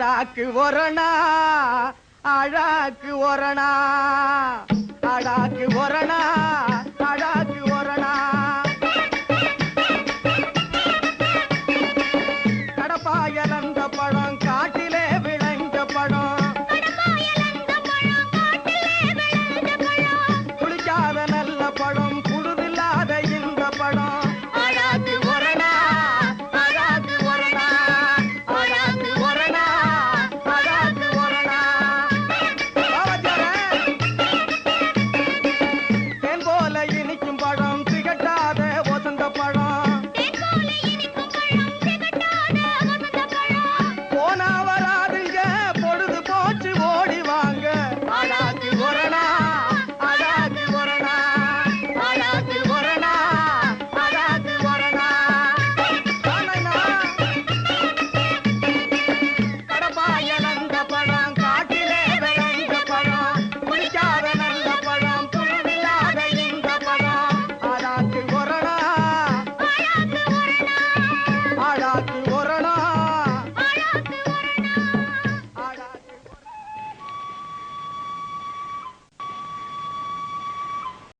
அழாக்கு ஒரணா அழாக்கு ஒரணா